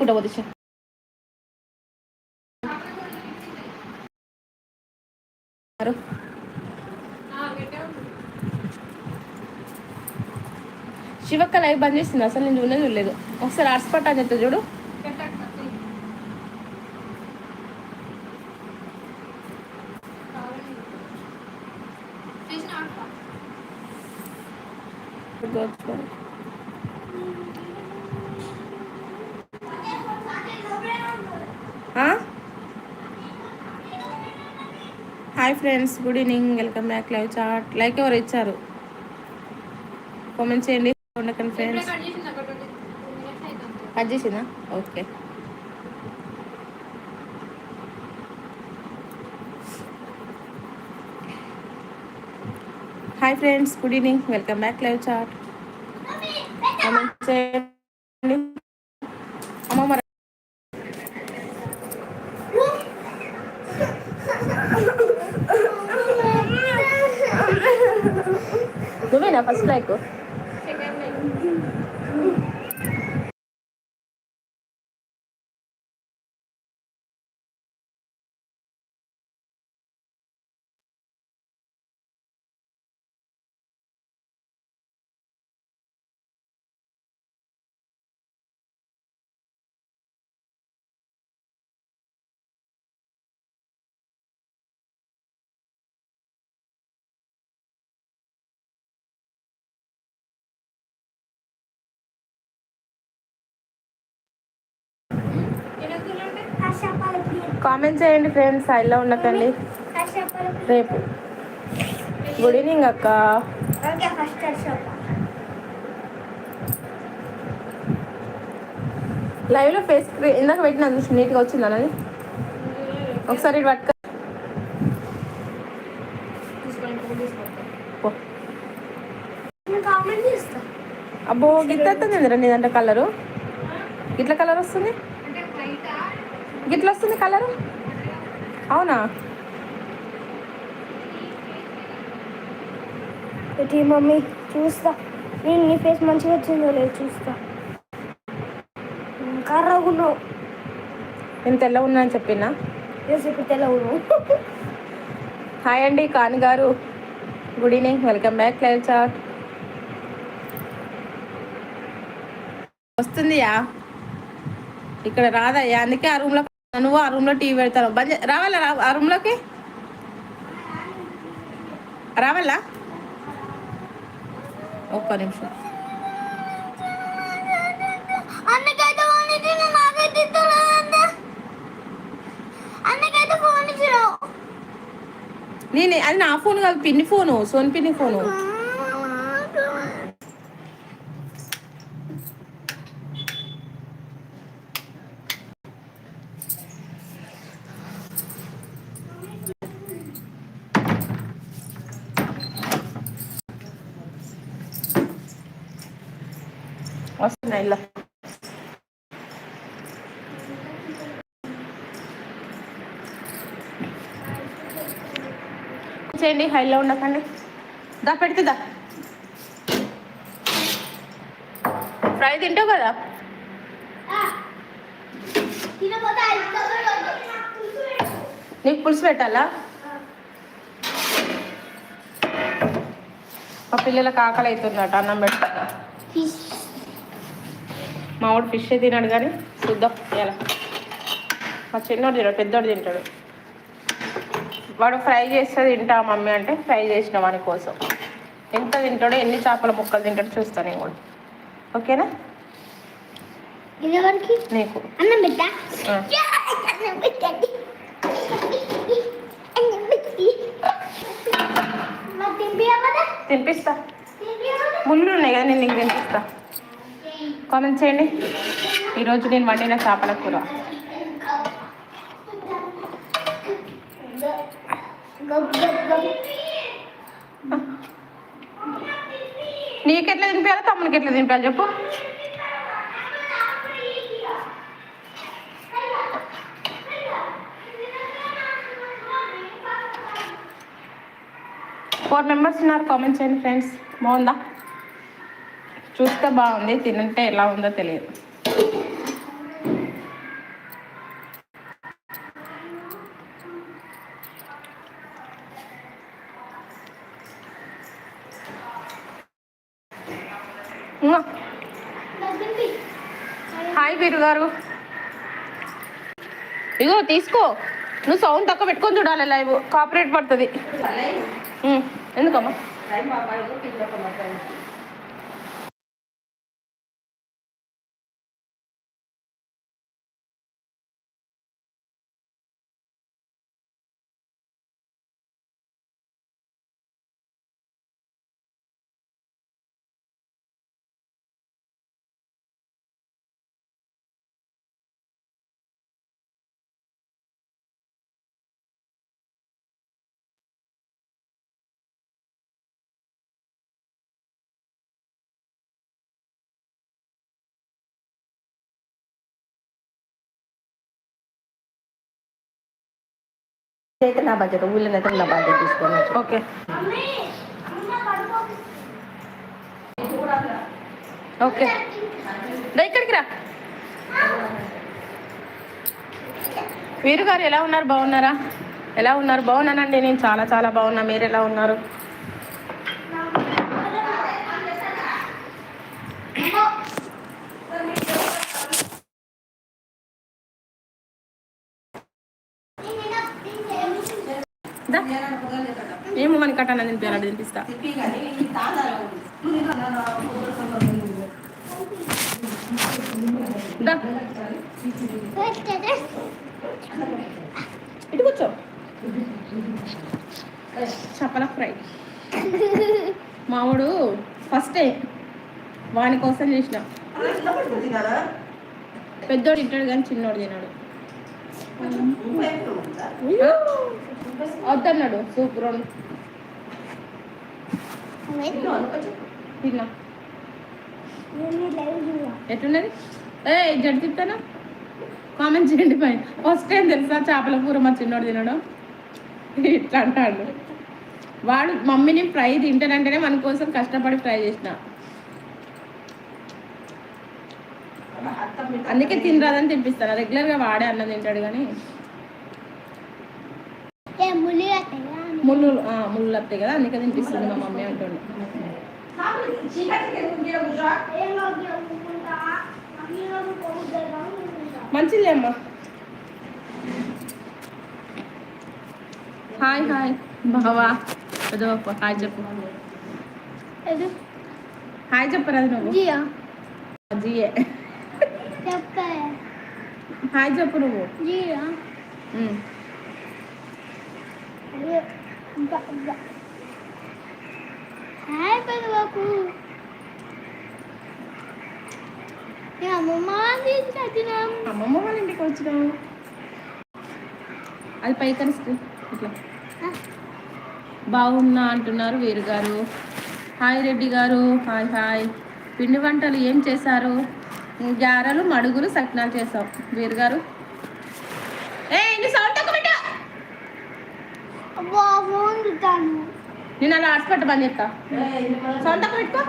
తీయకుండా పోతే శివక్క లైవ్ బంద్ చేసింది. అసలు నేను చూడలేదు. చూడలేదు ఒకసారి హాట్స్పాట్ అని చెప్తా చూడు hi friends good evening. Welcome back live chat. Like ఎవరు ఇచ్చారు? కామెంట్ చేయండి. ఉండకండి ఫ్రెండ్స్. కట్ చేసిందా? Okay. Hi friends good evening. Welcome back live chat. Comment చేయండి అమ్మమ్మ నువ్వేనా ఫస్ట్ కామెంట్ చేయండి ఫ్రెండ్స్ ఇలా ఉండకండి రేపు. గుడ్ ఈవినింగ్ అక్క. లైవ్లో ఫేస్ ఇందాక పెట్టిన చూసి నీట్గా వచ్చిందా అది ఒకసారి పట్టుక. అబ్బో గిట్ల వస్తుంది నీదంటే కలరు ఇట్లా కలర్ వస్తుంది? గిట్ల వస్తుంది కలర్? అవునా? ఏంటి మమ్మీ? చూస్తా. నేను నీ ఫేస్ మంచిగా వచ్చిందో లేదు చూస్తా. కర్రగున్నావు నేను తెల్ల ఉన్నా అని చెప్పినా? ఇప్పుడు హాయ్ అండి కాని గారు. Good evening welcome back live chat వస్తుందియా? ఇక్కడ రాదయ్యా అందుకే ఆ రూమ్లో నువ్వు ఆ రూమ్లో టీవీ పెడతాను బంద్ రావాలా? ఆ రూమ్లోకి రావాలా? ఒక్క నిమిషం. నేను అది నా ఫోన్ కాదు పిన్ని ఫోను సోన్ పిన్ని ఫోను వస్తున్నా ఇలా చేయండి హైలో ఉండకండి దా పెడితే దా. ఫ్రై తింటావు కదా? నీకు పులుసు పెట్టాలా? మా పిల్లలకు ఆకలి అవుతుందట అన్నం పెడతా. మా వాడు ఫిష్ తినాడు కానీ చూద్దాం ఎలా? మా చిన్నోడు తినాడు పెద్దోడు తింటాడు. వాడు ఫ్రై చేస్తే తింటా మమ్మీ అంటే ఫ్రై చేసిన వాని కోసం. ఎంత తింటాడో ఎన్ని చేపల ముక్కలు తింటాడో చూస్తాను నేను కూడా. ఓకేనా? నీకు. తినిపిస్తా. ముళ్ళు ఉన్నాయి కదా నేను నీకు తినిపిస్తా. కామెంట్ చేయండి. ఈరోజు నేను వండిన చేపల కూర. నీకెట్లా ఎట్లా తినిపించాలి తమ్మునికి ఎట్లా తినిపించాలి చెప్పు. ఫోర్ మెంబర్స్ ఉన్నారు. కామెంట్ చేయండి ఫ్రెండ్స్ బాగుందా? చూస్తే బాగుంది. తినంటే ఎలా ఉందో తెలియదు. హాయ్ వీరు గారు. ఇగో తీసుకో. నువ్వు సౌండ్ తక్కువ పెట్టుకొని చూడాలి లైవ్. కాపరేట్ పడుతుంది. ఎందుకమ్మా? అయితే నా బాధ్యత ఊళ్ళో అయితే నా బాధ్యత తీసుకోవాలి ఓకే. ఓకే. రా ఇక్కడికి రా. వీరు గారు ఎలా ఉన్నారు? బాగున్నారా? ఎలా ఉన్నారు? బాగున్నానండి నేను. చాలా చాలా బాగున్నా. మీరు ఎలా ఉన్నారు దా. ఏమో మన కట్టాను తినిపించాలి తినిపిస్తా. ఇటు కూర్చో. చేపల ఫ్రై. మావాడు ఫస్టే వాని కోసం చేసిన. పెద్దోడు తింటాడు కానీ చిన్నోడు తిన్నాడు వద్దన్నాడు. సూపర్. ఉంది. ఎట్లున్నది? ఏ జడి తిప్పానా కామెంట్ చేయండి పై. ఫస్ట్ టైం తెలుసా చేపల కూర మా చిన్నోడు తినడం? ఇట్లా అంటాడు. వాడు మమ్మీని ఫ్రై తింటానంటేనే మన కోసం కష్టపడి ఫ్రై చేసిన. అందుకే తినరాదని తినిపిస్తాను. రెగ్యులర్గా వాడే అన్నం తింటాడు కానీ. ముళ్ళు ఆ, ముళ్ళు వస్తాయి కదా అందుకే తినిపిస్తుంది మా మమ్మీ అంటుండే మంచిదే అమ్మా హాయ్ హాయ్. బావా. పెద్దవప్ప హాయ్ చెప్పు. హాయ్ చెప్పరాదు నువ్వు. జియే. హాయ్ చెప్పు నువ్వు. ఉమ్. హాయ్ పెదవాకు అమ్మమ్మ అమ్మమ్మ వాళ్ళ ఇంటికి వచ్చినావు. అది పైకరిస్తూ ఇట్లా. బాగున్నా అంటున్నారు వీరు గారు. హాయ్ రెడ్డి గారు. హాయ్ హాయ్ పిండి వంటలు ఏం చేశారు? గారెలు మడుగులు సకినాలు చేసాం వీరు గారు. ఏ సౌండ్ తక్కువ పెట్టు అబ్బా ఫోన్ చూస్తాను నేను అలా హాస్పిటల్ బంద్ చేస్తా. సొంత పెట్టుకో.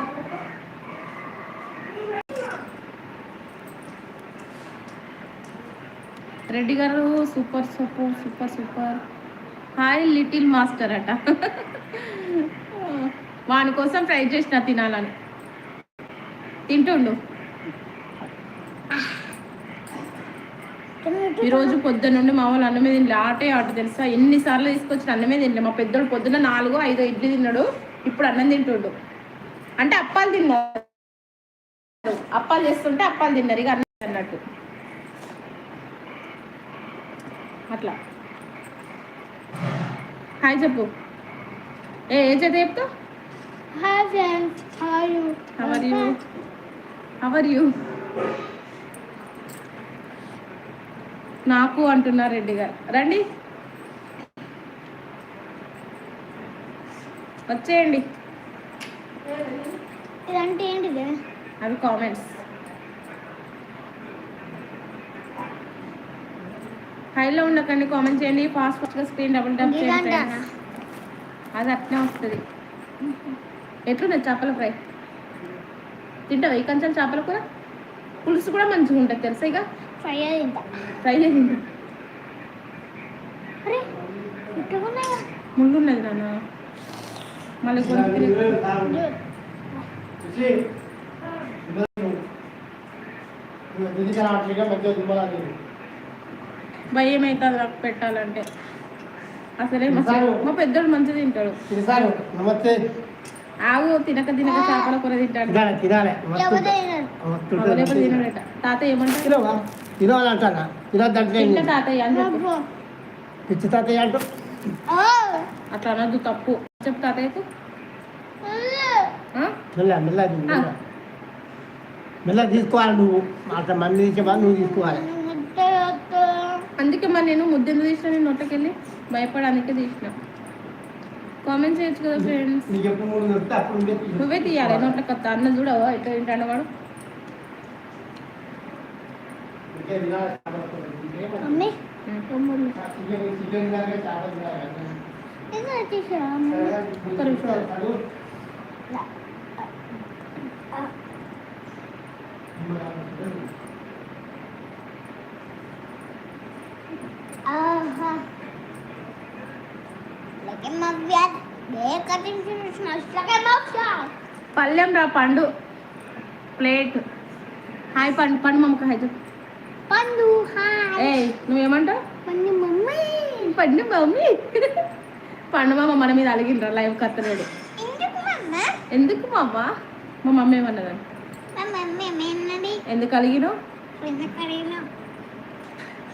రెడ్డి గారు super super super super. Hi little master అట. వాని కోసం ట్రై చేసిన తినాలని. తింటుండు. ఈరోజు పొద్దున్న నుండి మా వాళ్ళు అన్నమే తినలే. ఆటే ఆట తెలుసా? ఎన్నిసార్లు తీసుకొచ్చిన అన్నమే తినలే. మా పెద్దోడు పొద్దున్న నాలుగు ఐదు ఇడ్లీ తిన్నాడు. ఇప్పుడు అన్నం తింటుండు. అంటే అప్పాలు తిన్నారు. అప్పాలు చేస్తుంటే అప్పాలు తిన్నారు. ఇక అన్నం అన్నట్టు అట్లా. హాయ్ చెప్పు. ఏ ఏ చేత చెప్తావు? Hi friends. You how are you how are you నాకు అంటున్నారు రెడ్డి గారు. రండి. వచ్చేయండి. ఇదంటే ఏంటిది? అవి కామెంట్స్. హైలో ఉండకండి కామెంట్ చేయండి. ఫాస్ట్ ఫాస్ట్గా స్క్రీన్ డబుల్ టప్ చేయండి. అది అట్నే వస్తుంది. ఎట్లున్నది చేపల ఫ్రై? తింటావా? ఈ కొంచెం చేపల కూర? పులుసు కూడా మంచిగా ఉంటుంది తెలుసా ఇక ఫ్రై తింటా ఫ్రై చేసి అరే ఇట్టుకున్నాయా ముళ్ళు ఉన్నది నాన్న మళ్ళీ భయం అవుతుంది నాకు పెట్టాలంటే అసలే మా పెద్దోడు మంచిగా తింటాడు నమస్తే ఆగు తినక తినక చేపల కూర తింటాడు తినాలి తాతయ్య ఏమంటారు తాతయ్య అని చెప్పు. అబ్బో. పిచ్చి తాతయ్య అంటూ ఆ. అట్లా అనొద్దు తప్పు. చెప్పు తాతయ్యకు? మెల్ల. మెల్ల తీసుకోవాలి నువ్వు. అట్లా మంది తీసేవా నువ్వు తీసుకోవాలి. అందుకే మరి నేను ముద్దెందుకు తీసిన నేను నొట్టకెళ్ళి భయపడానికే తీసిన. కామెంట్ చేయొచ్చు కదా ఫ్రెండ్స్. నువ్వే తీయాలి నోట్ల కొత్త అన్న చూడవా? ఎట్లా తింటాడు వాడు ఇంకే తినాలి, చాలా వస్తుంది. ఇంకేం వద్దు. మమ్మీ ఉం. తమ్ముడు. చికెన్ చికెన్ తినాలి, చాలా తినాలి. ఇది వచ్చేసావా మమ్మీ? ఒక్క నిమిషం. అడుగు. ఆహా. లెక్క మవ్యాద్. ఏ కటింగ్ చూసిన అసలకే పళ్ళెం రా పండు. ప్లేట్. హాయ్ పండు పండు మమ్మకి హాయ్ చెప్పు. పండు హాయ్. ఏయ్ నువ్వేమంటావు? పండు మమ్మీ. పండు మమ్మీ. పండు మామ మన మీద అలిగిండ్రా లైవ్ కత్తలేడు ఎందుకు ఎందుకు మా మమ్మీ ఏమన్నదని ఎందుకు అలిగినావు?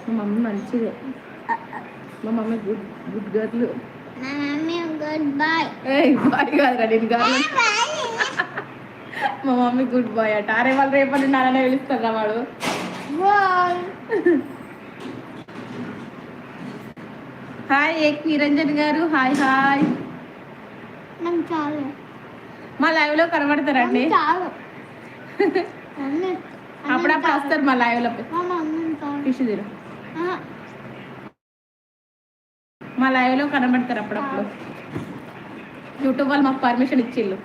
మా మమ్మీ మంచిదే. మా మమ్మీ గుడ్ గుడ్ గర్ల్. మా మమ్మీ గుడ్ బాయ్. కాదురా నేను గర్ల్ మా మమ్మీ గుడ్ బాయ్ అట. అరే వాళ్ళు రేపటి నాన్ననే పిలుస్తారా వాడు. బాయ్ హాయ్ ఏక్ నిరంజన్ గారు. హాయ్ హాయ్ మా లైవ్లో కనబడతారండి అప్పుడప్పుడు వస్తారు మా లైవ్లో. ఆ, మా లైవ్లో కనబడతారు అప్పుడప్పుడు. యూట్యూబ్ వాళ్ళు మాకు పర్మిషన్ ఇచ్చిళ్ళు.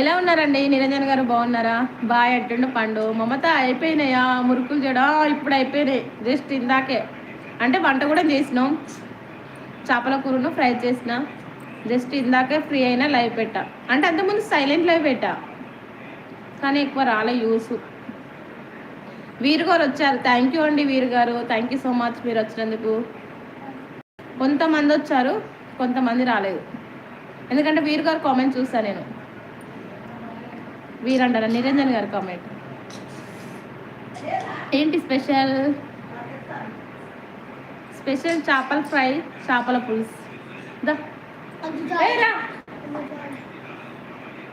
ఎలా ఉన్నారండి? నిరంజన్ గారు బాగున్నారా? బాయ్ అంటుండు పండు. మమత అయిపోయినాయా? మురుకులు జడా ఇప్పుడు అయిపోయినాయి. జస్ట్ ఇందాకే. అంటే వంట కూడా చేసినాం. చేపల కూరను ఫ్రై చేసిన. జస్ట్ ఇందాకే ఫ్రీ అయినా లైవ్ పెట్టా. అంటే అంతకుముందు సైలెంట్ లైవ్ పెట్టా. కానీ ఎక్కువ రాలే యూస్. వీరు గారు వచ్చారు. థ్యాంక్ యూ అండి వీరు గారు. థ్యాంక్ యూ సో మచ్ మీరు వచ్చినందుకు. కొంతమంది వచ్చారు. కొంతమంది రాలేదు. ఎందుకంటే వీరు గారు కామెంట్ చూస్తాను నేను. వీరంటారా? నిరంజన్ గారు కామెంట్. ఏంటి స్పెషల్? స్పెషల్ చేపల ఫ్రై చేపల పులుసు.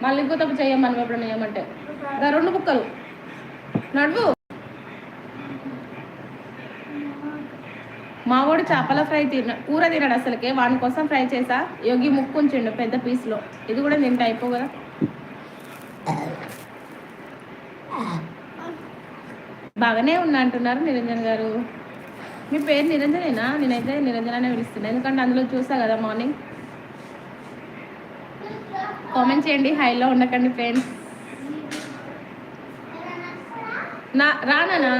మళ్ళీ ఇంకో తప్పు చెయ్యమని ఏమంటే. రెండు బుక్కలు నడువు. మావాడు చేపల ఫ్రై తిన కూర తినడు అసలుకే. వాని కోసం ఫ్రై చేసా. యోగి ముక్కు ఉంచిండు పెద్ద పీస్లో. ఇది కూడా తింటే అయిపో కదా. బాగానే ఉన్నా అంటున్నారు నిరంజన్ గారు. మీ పేరు నిరంజనేనా? నేనైతే నిరంజన్ అనే పిలుస్తున్నా. ఎందుకంటే అందులో చూసా కదా మార్నింగ్. కామెంట్ చేయండి హైలో ఉండకండి ఫ్రెండ్స్. నా రానా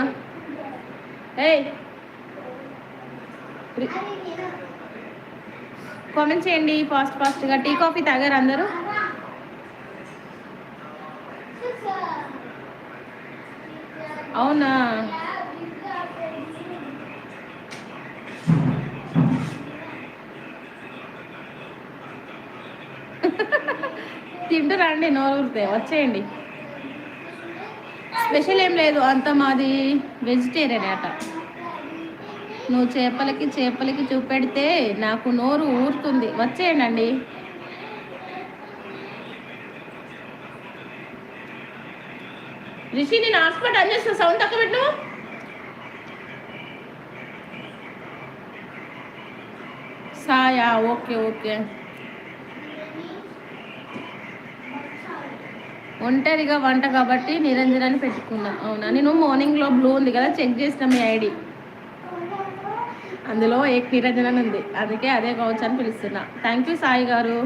ఏయ్. కామెంట్ చేయండి ఫాస్ట్ ఫాస్ట్గా. టీ కాఫీ తాగారు అందరూ? అవునా? తింటూ రండి నోరుతే వచ్చేయండి. స్పెషల్ ఏం లేదు అంత మాది వెజిటేరియన్ అట నువ్వు చేపలకి చేపలకి చూపెడితే నాకు నోరు ఊరుతుంది. వచ్చేయండి రిషి నేను హాస్పిటల్ అని చేస్తా సౌండ్ తక్కువ పెట్టు. సాయా ఓకే ఓకే. ఒంటరిగా వంట కాబట్టి నిరంజనాన్ని పెట్టుకున్నా. అవునా? నేను మార్నింగ్లో బ్లూ ఉంది కదా చెక్ చేసిన మీ ఐడి. అందులో ఏక్ నిరంజన్ అని ఉంది. అందుకే అదే కావచ్చు అని పిలుస్తున్నా. థ్యాంక్ యూ సాయి గారు.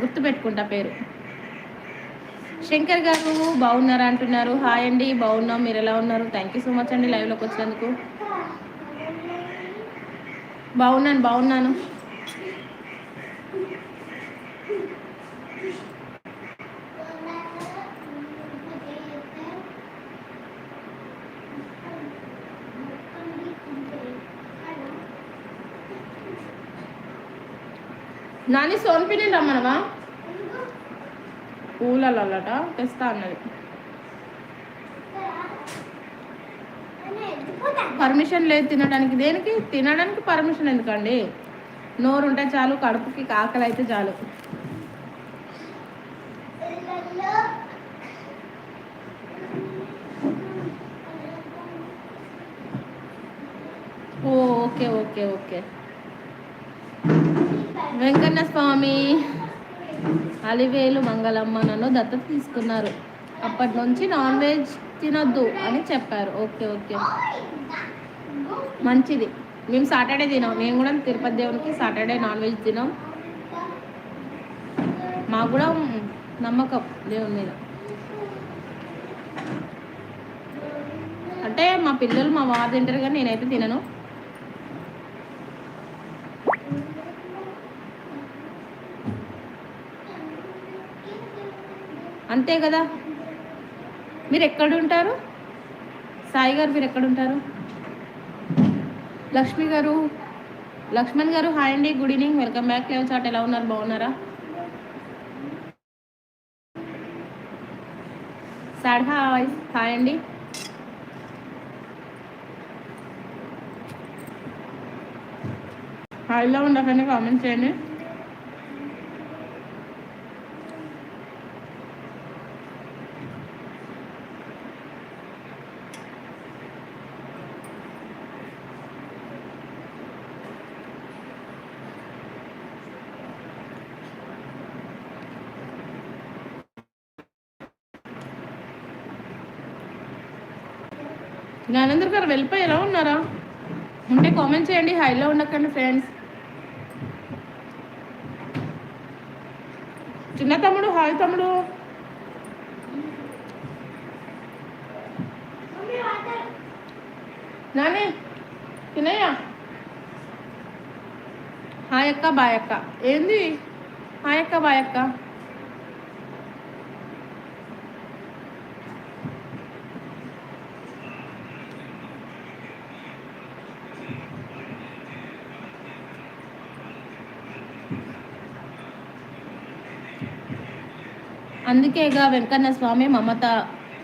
గుర్తు పెట్టుకుంటా పేరు. శంకర్ గారు బాగున్నారా అంటున్నారు. హాయ్ అండి బాగున్నాం మీరు ఎలా ఉన్నారు? థ్యాంక్ యూ సో మచ్ అండి లైవ్లోకి వచ్చినందుకు. బాగున్నాను బాగున్నాను. నాని సోన్పిని రమ్మనవా? పూలలట తెస్తా అన్నది. పర్మిషన్ లేదు తినడానికి. దేనికి? తినడానికి పర్మిషన్ ఎందుకండి? నోరు ఉంటే చాలు కడుపుకి ఆకలి అయితే చాలు. ఓ okay okay okay. Venkanna Swamy. Alivelu Mangalamma నన్ను దత్తత తీసుకున్నారు. అప్పటి నుంచి నాన్ వెజ్ తినొద్దు అని చెప్పారు. Okay okay. మంచిది. మేము సాటర్డే తినాం. మేము కూడా తిరుపతి దేవునికి సాటర్డే నాన్ వెజ్ తినాం. మాకు కూడా నమ్మకం దేవుని మీద. అంటే మా పిల్లలు మా వారు తింటారు కానీ నేనైతే తినను. అంతే కదా? మీరు ఎక్కడ ఉంటారు సాయి గారు మీరు ఎక్కడ ఉంటారు లక్ష్మి గారు లక్ష్మణ్ గారు హాయ్ అండి good evening welcome back live chat ఎలా ఉన్నారు? బాగున్నారా? సాడ్ హాయ్ హాయ్ అండి. హాయ్లో ఉండకండి కామెంట్ చేయండి. జ్ఞానేంద్ర గారు వెళ్ళిపోయి ఎలా ఉన్నారా? ఉంటే కామెంట్ చేయండి హైలో ఉండకండి ఫ్రెండ్స్ చిన్న తమ్ముడు హాయ్ తమ్ముడు. నాని తినయ్య? హాయ్ అక్క బాయ్ అక్క. ఏంది? హాయ్ అక్క బాయ్ అక్క. అందుకేగా వెంకన్న స్వామి మమత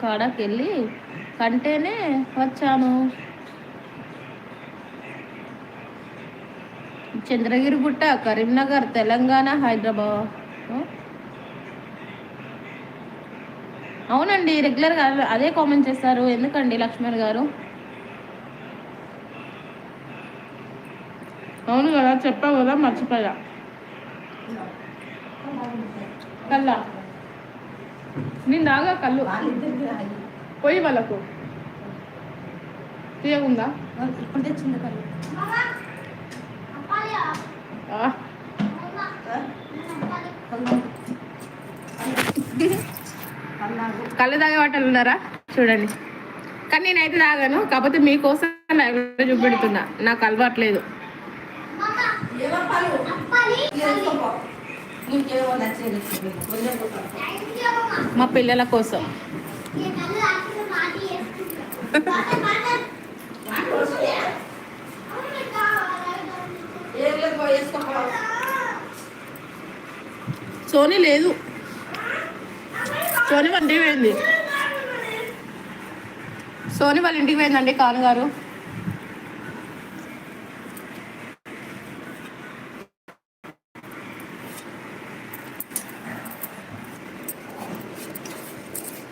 కాడకెళ్ళి కంటేనే వచ్చాను చంద్రగిరి గుట్ట కరీంనగర్ తెలంగాణ హైదరాబాద్. అవునండి రెగ్యులర్గా అదే కామెంట్ చేస్తారు. ఎందుకండి లక్ష్మణ్ గారు? అవును కదా చెప్పావు కదా మర్చిపోయా. కల్లా. నేను దాగా కళ్ళు. పోయి వాళ్ళకు. తీయకుందా కళ్ళు ఆ, కళ్ళు తాగే వాటలు ఉన్నారా? చూడండి. కానీ నేనైతే తాగాను కాకపోతే మీకోసం లైవ్లో చూపెడుతున్నా. నాకు అలవాట్లేదు మా పిల్లల కోసం. లేదు, సోనీ లేదు. సోనీ వాళ్ళ ఇంటికి పోయింది. సోనీ వాళ్ళ ఇంటికి పోయిందండి కాను గారు